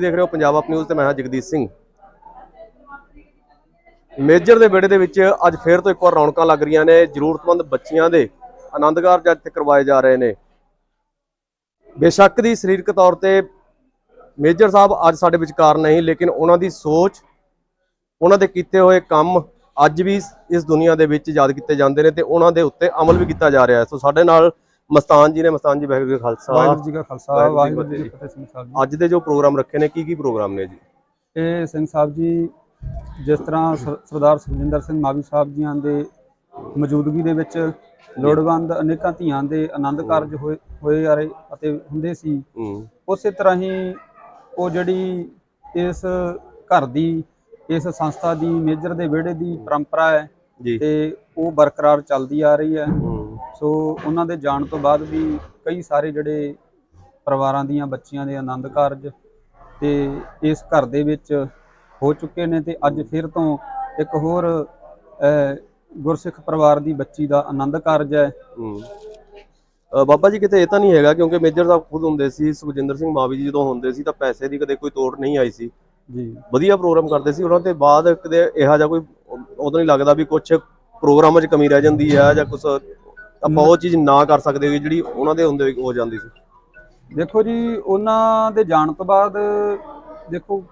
ਦੇਖ ਰਹੇ ਹੋ ਪੰਜਾਬ ਅਪ ਨਿਊਜ਼ ਤੇ ਮੈਂ ਹਾਂ ਜਗਦੀਸ਼ ਸਿੰਘ। ਮੇਜਰ ਦੇ ਵਿਹੜੇ ਦੇ ਵਿੱਚ ਅੱਜ ਫੇਰ ਤੋਂ ਇੱਕ ਵਾਰ ਰੌਣਕਾਂ ਲੱਗ ਰਹੀਆਂ ਨੇ, ਜ਼ਰੂਰਤਮੰਦ ਬੱਚੀਆਂ ਦੇ ਆਨੰਦ ਕਾਰਜ ਅੱਜ ਕਰਵਾਏ ਜਾ ਰਹੇ ਨੇ। ਬੇਸ਼ੱਕ ਦੀ ਸਰੀਰਕ ਤੌਰ ਤੇ ਮੇਜਰ ਸਾਹਿਬ ਅੱਜ ਸਾਡੇ ਵਿਚਕਾਰ ਨਹੀਂ, ਲੇਕਿਨ ਉਹਨਾਂ ਦੀ ਸੋਚ, ਉਹਨਾਂ ਦੇ ਕੀਤੇ ਹੋਏ ਕੰਮ ਅੱਜ ਵੀ ਇਸ- ਇਸ ਦੁਨੀਆ ਦੇ ਵਿੱਚ ਯਾਦ ਕੀਤੇ ਜਾਂਦੇ ਨੇ ਤੇ ਉਹਨਾਂ ਦੇ ਉੱਤੇ ਅਮਲ ਵੀ ਕੀਤਾ ਜਾ ਰਿਹਾ ਹੈ। ਸੋ ਸਾਡੇ ਨਾਲ ਮਸਤਾਨ ਜੀ ਨੇ ਮਸਤਾਨ ਜੀ ਵਾਹਿਗੁਰੂ ਜੀ ਖਾਲਸਾ। ਵਾਹਿਗੁਰੂ ਜੀ ਕਾ ਖਾਲਸਾ ਵਾਹਿਗੁਰੂ ਜੀ ਫਤਿਹ। ਸਿੰਘ ਸਾਹਿਬ ਜੀ। ਅੱਜ ਦੇ ਜੋ ਪ੍ਰੋਗਰਾਮ ਰੱਖੇ ਨੇ ਕੀ ਕੀ ਪ੍ਰੋਗਰਾਮ ਨੇ ਜੀ? ਇਹ ਸਿੰਘ ਸਾਹਿਬ ਜੀ ਜਿਸ ਤਰ੍ਹਾਂ ਸਰ- ਸਰਦਾਰ ਸੁਖਜਿੰਦਰ ਸਿੰਘ ਮਾਵੀ ਸਾਹਿਬ ਜੀਆਂ ਦੇ ਮੌਜੂਦਗੀ ਦੇ ਵਿੱਚ ਲੋੜਵੰਦ ਅਨੇਕਾਂ ਧੀਆਂ ਦੇ ਆਨੰਦ ਕਾਰਜ ਹੋਏ ਹੋਏ ਆ ਰਹੇ ਅਤੇ ਹੁੰਦੇ ਸੀ। ਉਸੇ ਤਰ੍ਹਾਂ ਹੀ ਉਹ ਜਿਹੜੀ ਇਸ ਘਰ ਦੀ ਇਸ ਸੰਸਥਾ ਦੀ ਮੇਜਰ ਦੇ ਵਿਹੜੇ ਦੀ ਪਰੰਪਰਾ ਹੈ ਤੇ ਉਹ ਬਰਕਰਾਰ ਚੱਲਦੀ ਆ ਰਹੀ ਹੂੰ। ਸੋ ਉਹਨਾਂ ਦੇ ਜਾਣ ਤੋਂ ਬਾਅਦ ਵੀ ਕਈ ਸਾਰੇ ਜਿਹੜੇ ਪਰਿਵਾਰਾਂ ਦੀਆਂ ਬੱਚੀਆਂ ਦੇ ਆਨੰਦ ਕਾਰਜ ਤੇ ਇਸ ਘਰ ਦੇ ਵਿੱਚ ਹੋ ਚੁੱਕੇ ਨੇ ਤੇ ਅੱਜ ਫਿਰ ਤੋਂ ਇੱਕ ਹੋਰ ਗੁਰਸਿੱਖ ਪਰਿਵਾਰ ਦੀ ਬੱਚੀ ਦਾ ਆਨੰਦ ਕਾਰਜ ਹੈ। ਬਾਬਾ ਜੀ ਕਿਤੇ ਇਹ ਤਾਂ ਨਹੀਂ ਹੈਗਾ ਕਿਉਂਕਿ ਮੇਜਰ ਸਾਹਿਬ ਖੁਦ ਹੁੰਦੇ ਸੀ ਸੁਖਜਿੰਦਰ ਸਿੰਘ ਮਾਵੀ ਜੀ ਜਦੋਂ ਹੁੰਦੇ ਸੀ ਤਾਂ ਪੈਸੇ ਦੀ ਕਦੇ ਕੋਈ ਤੋੜ ਨਹੀਂ ਆਈ ਸੀ। ਜੀ। ਵਧੀਆ ਪ੍ਰੋਗਰਾਮ ਕਰਦੇ ਸੀ ਉਹਨਾਂ ਦੇ ਬਾਅਦ ਕਦੇ ਇਹੋ ਜਿਹਾ ਕੋਈ ਉਦੋਂ ਨਹੀਂ ਲੱਗਦਾ ਵੀ ਕੁਝ ਪ੍ਰੋਗਰਾਮਾਂ 'ਚ ਕਮੀ ਰਹਿ ਜਾਂਦੀ ਹੈ ਜਾਂ ਕੁਝ ਆਪਾਂ ਉਹ ਚੀਜ਼ ਨਾ ਕਰ ਸਕਦੇ ਵੀ ਜਿਹੜੀ ਉਹਨਾਂ ਦੇ ਹੁੰਦੇ ਹੋ ਜਾਂਦੀ ਸੀ। ਦੇਖੋ ਜੀ ਉਹਨਾਂ ਦੇ ਜਾਣ ਤੋਂ ਬਾਅਦ ਦੇਖੋ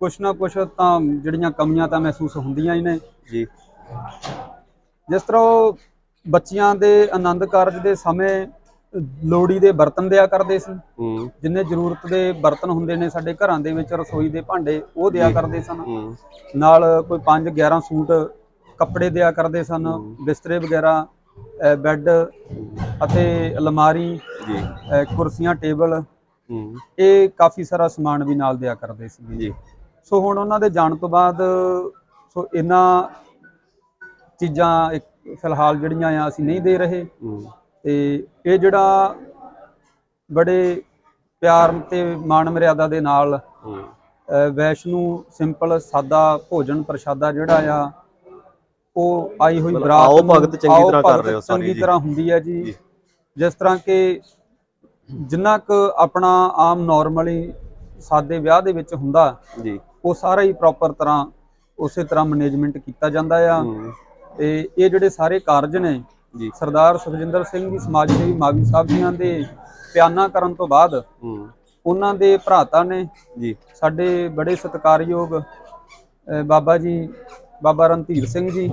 ਕੁਛ ਨਾ ਕੁਛ ਤਾਂ ਜਿਹੜੀਆਂ ਕਮੀਆਂ ਤਾਂ ਮਹਿਸੂਸ ਹੁੰਦੀਆਂ ਹੀ ਨੇ। ਜੀ। ਜਿਸ ਤਰ੍ਹਾਂ ਉਹ ਬੱਚੀਆਂ ਦੇ ਆਨੰਦ ਕਾਰਜ ਦੇ ਸਮੇਂ ਲੋੜੀ ਦੇ ਬਰਤਨ ਦਿਆ ਕਰਦੇ ਸੀ। ਜਿੰਨੇ ਜ਼ਰੂਰਤ ਦੇ ਬਰਤਨ ਹੁੰਦੇ ਨੇ ਸਾਡੇ ਘਰਾਂ ਦੇ ਵਿੱਚ ਰਸੋਈ ਦੇ ਭਾਂਡੇ ਉਹ ਦਿਆ ਕਰਦੇ ਸਨ। ਨਾਲ ਕੋਈ 5 11 ਸੂਟ ਕੱਪੜੇ ਦਿਆ ਕਰਦੇ ਸਨ ਬਿਸਤਰੇ ਵਗੈਰਾ ਬੈੱਡ ਅਤੇ ਅਲਮਾਰੀ ਜੀ। ਕੁਰਸੀਆਂ ਟੇਬਲ। ਹੂੰ। ਇਹ ਕਾਫੀ ਸਾਰਾ ਸਮਾਨ ਵੀ ਨਾਲ ਦਿਆ ਕਰਦੇ ਸੀ ਜੀ। ਸੋ ਹੁਣ ਉਹਨਾਂ ਦੇ ਜਾਣ ਤੋਂ ਬਾਅਦ ਸੋ ਇਹਨਾਂ ਚੀਜ਼ਾਂ ਇੱਕ ਫਿਲਹਾਲ ਜਿਹੜੀਆਂ ਆ ਅਸੀਂ ਨਹੀਂ ਦੇ ਰਹੇ। ਤੇ ਇਹ ਜਿਹੜਾ ਬੜੇ ਪਿਆਰ ਤੇ ਮਾਣ ਮਰਿਆਦਾ ਦੇ ਨਾਲ ਵੈਸ਼ਨੂ ਸਿੰਪਲ ਸਾਦਾ ਭੋਜਨ ਪ੍ਰਸ਼ਾਦਾ ਜਿਹੜਾ ਆ ਉਹ ਆਈ ਹੋਈ ਬਰਾਤ ਆਓ ਭਗਤ ਚੰਗੀ ਤਰ੍ਹਾਂ ਕਰ ਰਹੇ ਹੋ ਸਾਰੀ ਚੰਗੀ ਜੀ। ਤਰ੍ਹਾਂ ਹੁੰਦੀ ਹੈ ਜੀ। ਜਿਸ ਤਰ੍ਹਾਂ ਕਿ ਜਿੰਨਾ ਕੁ ਆਪਣਾ ਆਮ ਨਾਰਮਲੀ ਸਾਦੇ ਵਿਆਹ ਦੇ ਵਿੱਚ ਹੁੰਦਾ ਜੀ। ਉਹ ਸਾਰਾ ਹੀ ਪ੍ਰੋਪਰ ਤਰ੍ਹਾਂ ਉਸੇ ਤਰ੍ਹਾਂ ਮੈਨੇਜਮੈਂਟ ਕੀਤਾ ਜਾਂਦਾ ਆ। ਤੇ ਇਹ ਜਿਹੜੇ ਸਾਰੇ ਕਾਰਜ ਨੇ ਜੀ। ਸਰਦਾਰ ਸੁਖਜਿੰਦਰ ਸਿੰਘ ਜੀ ਸਮਾਜ ਸੇਵੀ ਮਾਵੀ ਸਾਹਿਬ ਜੀਆਂ ਦੇ ਪਿਆਨਾ ਕਰਨ ਤੋਂ ਬਾਅਦ ਉਹਨਾਂ ਦੇ ਭਰਾਤਾ ਨੇ ਜੀ। ਸਾਡੇ ਬੜੇ ਸਤਿਕਾਰਯੋਗ ਬਾਬਾ ਜੀ ਬਾਬਾ ਰਣਧੀਰ ਸਿੰਘ ਜੀ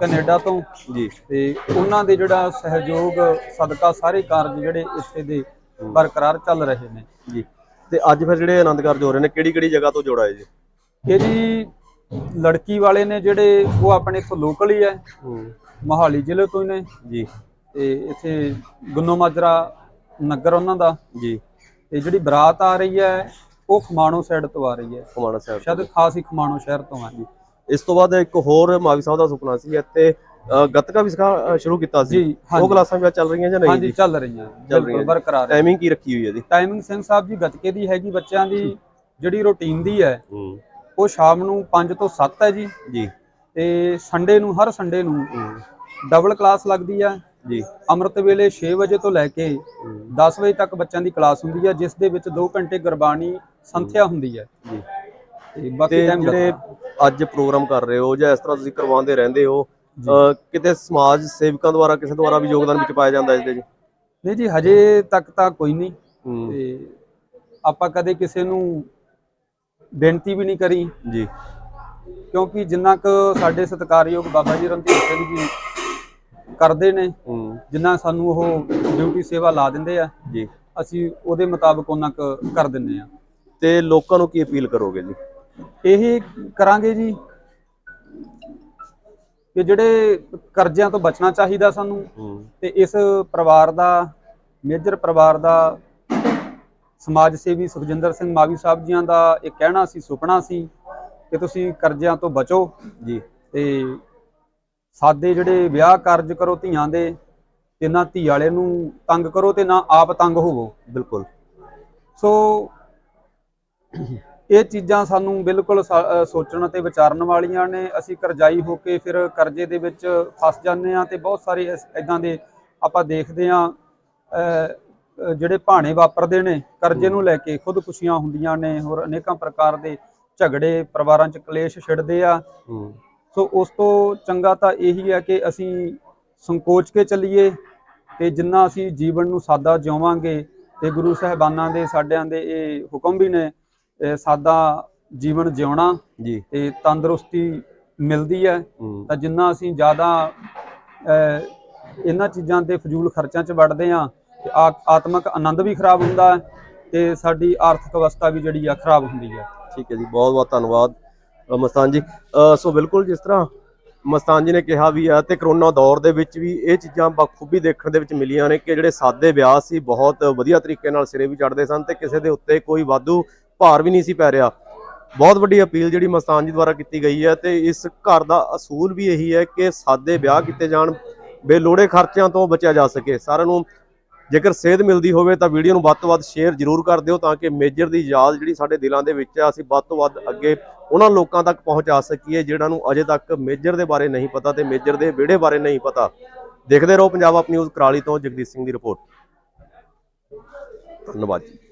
ਕੈਨੇਡਾ ਤੋਂ। ਜੀ। ਤੇ ਉਹਨਾਂ ਦੇ ਜਿਹੜਾ ਸਹਿਯੋਗ ਸਦਕਾ ਸਾਰੇ ਕਾਰਜ ਜਿਹੜੇ ਇੱਥੇ ਦੇ ਬਰਕਰਾਰ ਚੱਲ ਰਹੇ ਨੇ। ਜੀ। ਤੇ ਅੱਜ ਫਿਰ ਜਿਹੜੇ ਆਨੰਦ ਕਾਰਜ ਹੋ ਰਹੇ ਨੇ ਕਿਹੜੀ ਕਿਹੜੀ ਜਗ੍ਹਾ ਤੋਂ ਜੋੜਾਏ ਜੀ? ਇਹ ਜੀ ਲੜਕੀ ਵਾਲੇ ਨੇ ਜਿਹੜੇ ਉਹ ਆਪਣੇ ਇੱਥੋਂ ਲੋਕਲ ਹੀ ਹੈ। ਮੋਹਾਲੀ ਜ਼ਿਲ੍ਹੇ ਤੋਂ ਹੀ ਨੇ। ਜੀ। ਤੇ ਇੱਥੇ ਗੁੰਨੋ ਮਾਜਰਾ ਨਗਰ ਉਹਨਾਂ ਦਾ। ਜੀ। ਤੇ ਜਿਹੜੀ ਬਰਾਤ ਆ ਰਹੀ ਹੈ ਉਹ ਖਮਾਣੋ ਸਾਈਡ ਤੋਂ ਆ ਰਹੀ ਹੈ। ਖਮਾਣਾ ਸਾਹਿਬ ਸ਼ਾਇਦ ਖਾਸ ਹੀ ਖਮਾਣੋ ਸ਼ਹਿਰ ਤੋਂ ਆ। ਜੀ। ਇਸ ਤੋਂ ਬਾਅਦ ਇੱਕ ਹੋਰ ਮਾਵੀ ਸਾਹਿਬ ਦਾ ਸੁਪਨਾ ਸੀ ਇੱਥੇ ਗੱਤਕਾ ਵੀ ਸਿਖਾ ਸ਼ੁਰੂ ਕੀਤਾ ਸੀ। ਉਹ। ਕਲਾਸਾਂ ਵੀ ਚੱਲ ਰਹੀਆਂ ਜਾਂ ਨਹੀਂ ਹਾਂਜੀ ਚੱਲ ਰਹੀਆਂ ਚੱਲ ਰਹੀਆਂ। ਬਰਕਰਾਰ। ਟਾਈਮਿੰਗ ਕੀ ਰੱਖੀ ਹੋਈ ਹੈ ਜੀ? ਟਾਈਮਿੰਗ ਸਿੰਘ ਸਾਹਿਬ ਜੀ ਗੱਤਕੇ ਦੀ ਹੈਗੀ ਬੱਚਿਆਂ ਦੀ ਜਿਹੜੀ ਰੁਟੀਨ ਦੀ ਹੈ ਉਹ ਸ਼ਾਮ ਨੂੰ 5 ਤੋਂ 7 ਹੈ ਜੀ। ਜੀ। ਤੇ ਸੰਡੇ ਨੂੰ ਹਰ ਸੰਡੇ ਨੂੰ ਡਬਲ ਕਲਾਸ ਲੱਗਦੀ ਹੈ। ਜੀ। ਅੰਮ੍ਰਿਤ ਵੇਲੇ 6 ਵਜੇ ਤੋਂ ਲੈ ਕੇ 10 ਵਜੇ ਤੱਕ ਬੱਚਿਆਂ ਦੀ ਕਲਾਸ ਹੁੰਦੀ ਹੈ ਜਿਸ ਦੇ ਵਿੱਚ 2 ਘੰਟੇ ਗੁਰਬਾਣੀ ਸੰਥਿਆ ਹੁੰਦੀ ਹੈ। ਜੀ। ਤੇ ਬਾਕੀ ਟਾਈਮ ਜਿਹੜੇ ਅੱਜ ਪ੍ਰੋਗਰਾਮ ਕਰ ਰਹੇ ਹੋ ਜਾਂ ਇਸ ਤਰ੍ਹਾਂ ਤੁਸੀਂ ਕਰਵਾਉਂਦੇ ਰਹਿੰਦੇ ਹੋ ਕਿਤੇ ਸਮਾਜ ਸੇਵਕਾਂ ਦੁਆਰਾ ਕਿਸੇ ਦੁਆਰਾ ਵੀ ਯੋਗਦਾਨ ਵਿੱਚ ਪਾਇਆ ਜਾਂਦਾ ਇਸ ਦੇ ਜੀ? ਨਹੀਂ ਜੀ ਹਜੇ ਤੱਕ ਤਾਂ ਕੋਈ ਨਹੀਂ। ਤੇ ਆਪਾਂ ਕਦੇ ਕਿਸੇ ਨੂੰ ਬੇਨਤੀ ਵੀ ਨਹੀਂ ਕਰੀ। ਜੀ। ਕਿਉਂਕਿ ਜਿੰਨਾ ਕੁ ਸਾਡੇ ਸਤਿਕਾਰਯੋਗ ਬਾਬਾ ਜੀ ਰਣਧੀਰ ਸਿੰਘ ਜੀ ਕਰਦੇ ਨੇ ਜਿੰਨਾ ਸਾਨੂੰ ਉਹ ਡਿਊਟੀ ਸੇਵਾ ਲਾ ਦਿੰਦੇ ਆ ਜੀ। ਅਸੀਂ ਉਹਦੇ ਮੁਤਾਬਕ ਉਹਨਾਂ ਕੁ ਕਰ ਦਿੰਦੇ ਆ। ਤੇ ਲੋਕਾਂ ਨੂੰ ਕੀ ਅਪੀਲ ਕਰੋਗੇ ਜੀ? ਇਹ ਕਰਾਂਗੇ ਜੀ ਕਿ ਜਿਹੜੇ ਕਰਜ਼ਿਆਂ ਤੋਂ ਬਚਣਾ ਚਾਹੀਦਾ ਸਾਨੂੰ ਤੇ ਇਸ ਪਰਿਵਾਰ ਦਾ ਮੇਜਰ ਪਰਿਵਾਰ ਦਾ ਸਮਾਜ ਸੇਵੀ ਸੁਖਜਿੰਦਰ ਸਿੰਘ ਮਾਵੀ ਸਾਹਿਬ ਜੀਆਂ ਦਾ ਇਹ ਕਹਿਣਾ ਸੀ ਸੁਪਨਾ ਸੀ ਕਿ ਤੁਸੀਂ ਕਰਜ਼ਿਆਂ ਤੋਂ ਬਚੋ ਜੀ। ਤੇ ਸਾਦੇ ਜਿਹੜੇ ਵਿਆਹ ਕਾਰਜ ਕਰੋ ਧੀਆਂ ਦੇ ਤੇ ਨਾ ਧੀ ਵਾਲੇ ਨੂੰ ਤੰਗ ਕਰੋ ਤੇ ਨਾ ਆਪ ਤੰਗ ਹੋਵੋ। ਬਿਲਕੁਲ। ਸੋ ਇਹ ਚੀਜ਼ਾਂ ਸਾਨੂੰ ਬਿਲਕੁਲ ਸੋਚਣ ਤੇ ਵਿਚਾਰਨ ਵਾਲੀਆਂ ਨੇ। ਅਸੀਂ ਕਰਜ਼ਾਈ ਹੋ ਕੇ ਫਿਰ ਕਰਜ਼ੇ ਦੇ ਵਿੱਚ ਫਸ ਜਾਂਦੇ ਆ ਤੇ ਬਹੁਤ ਸਾਰੇ ਇਦਾਂ ਦੇ ਆਪਾਂ ਦੇਖਦੇ ਆ ਜਿਹੜੇ ਭਾਣੇ ਵਾਪਰਦੇ ਨੇ ਕਰਜ਼ੇ ਨੂੰ ਲੈ ਕੇ ਖੁਦਕੁਸ਼ੀਆਂ ਹੁੰਦੀਆਂ ਨੇ ਹੋਰ ਅਨੇਕਾਂ ਪ੍ਰਕਾਰ ਦੇ ਝਗੜੇ ਪਰਿਵਾਰਾਂ 'ਚ ਕਲੇਸ਼ ਛਿੜਦੇ ਆ। ਸੋ ਉਸ ਤੋਂ ਚੰਗਾ ਤਾਂ ਇਹੀ ਹੈ ਕਿ ਅਸੀਂ ਸੰਕੋਚ ਕੇ ਚੱਲੀਏ ਤੇ ਜਿੰਨਾ ਅਸੀਂ ਜੀਵਨ ਨੂੰ ਸਾਦਾ ਜਿਉਵਾਂਗੇ ਤੇ ਗੁਰੂ ਸਾਹਿਬਾਨਾਂ ਦੇ ਸਾਡਿਆਂ ਦੇ ਇਹ ਹੁਕਮ ਵੀ ਨੇ ਸਾਦਾ ਜੀਵਨ ਜਿਉਣਾ ਜੀ। ਤੇ ਤੰਦਰੁਸਤੀ ਮਿਲਦੀ ਹੈ ਤਾਂ ਜਿੰਨਾ ਅਸੀਂ ਜ਼ਿਆਦਾ ਇਹਨਾਂ ਚੀਜ਼ਾਂ ਤੇ ਫਜ਼ੂਲ ਖਰਚਾਂ 'ਚ ਵੜਦੇ ਆ ਆਤਮਿਕ ਆਨੰਦ ਵੀ ਖਰਾਬ ਹੁੰਦਾ ਹੈ ਤੇ ਸਾਡੀ ਆਰਥਿਕ ਅਵਸਥਾ ਵੀ ਜਿਹੜੀ ਆ ਖਰਾਬ ਹੁੰਦੀ ਹੈ। ਠੀਕ ਹੈ ਜੀ ਬਹੁਤ ਬਹੁਤ ਧੰਨਵਾਦ ਮਸਤਾਨ ਜੀ। ਸੋ ਬਿਲਕੁਲ ਜਿਸ ਤਰ੍ਹਾਂ ਮਸਤਾਨ ਜੀ ਨੇ ਕਿਹਾ ਵੀ ਆ ਤੇ ਕਰੋਨਾ ਦੌਰ ਦੇ ਵਿੱਚ ਵੀ ਇਹ ਚੀਜ਼ਾਂ ਬਖੂਬੀ ਦੇਖਣ ਦੇ ਵਿੱਚ ਮਿਲੀਆਂ ਨੇ ਕਿ ਜਿਹੜੇ ਸਾਦੇ ਵਿਆਹ ਸੀ ਬਹੁਤ ਵਧੀਆ ਤਰੀਕੇ ਨਾਲ ਸਿਰੇ ਵੀ ਚੜਦੇ ਸਨ ਤੇ ਕਿਸੇ ਦੇ ਉੱਤੇ ਕੋਈ ਵਾਧੂ ਭਾਰ ਵੀ ਨਹੀਂ ਸੀ ਪੈ ਰਿਹਾ। ਬਹੁਤ ਵੱਡੀ ਅਪੀਲ ਜਿਹੜੀ ਮਸਤਾਨ ਜੀ ਦੁਆਰਾ ਕੀਤੀ ਗਈ ਹੈ ਤੇ ਇਸ ਘਰ ਦਾ ਅਸੂਲ ਵੀ ਇਹੀ ਹੈ ਕਿ ਸਾਦੇ ਵਿਆਹ ਕੀਤੇ ਜਾਣ, ਬੇਲੋੜੇ ਖਰਚਿਆਂ ਤੋਂ ਬਚਿਆ ਜਾ ਸਕੇ। ਸਾਰਿਆਂ ਨੂੰ ਜੇਕਰ ਸੇਧ ਮਿਲਦੀ ਹੋਵੇ ਤਾਂ ਵੀਡੀਓ ਨੂੰ ਵੱਧ ਤੋਂ ਵੱਧ ਸ਼ੇਅਰ ਜ਼ਰੂਰ ਕਰ ਦਿਓ ਤਾਂ ਕਿ ਮੇਜਰ ਦੀ ਯਾਦ ਜਿਹੜੀ ਸਾਡੇ ਦਿਲਾਂ ਦੇ ਵਿੱਚ ਹੈ ਅਸੀਂ ਵੱਧ ਤੋਂ ਵੱਧ ਅੱਗੇ ਉਹਨਾਂ ਲੋਕਾਂ ਤੱਕ ਪਹੁੰਚਾ ਸਕੀਏ ਜਿਹੜਾ ਨੂੰ ਅਜੇ ਤੱਕ ਮੇਜਰ ਦੇ ਬਾਰੇ ਨਹੀਂ ਪਤਾ ਤੇ ਮੇਜਰ ਦੇ ਵਿਹੜੇ ਬਾਰੇ ਨਹੀਂ ਪਤਾ। ਦੇਖਦੇ ਰਹੋ ਪੰਜਾਬ ਆਪ ਨਿਊਜ਼ ਕਰਾਲੀ ਤੋਂ ਜਗਦੀਸ਼ ਸਿੰਘ ਦੀ ਰਿਪੋਰਟ। ਧੰਨਵਾਦ ਜੀ।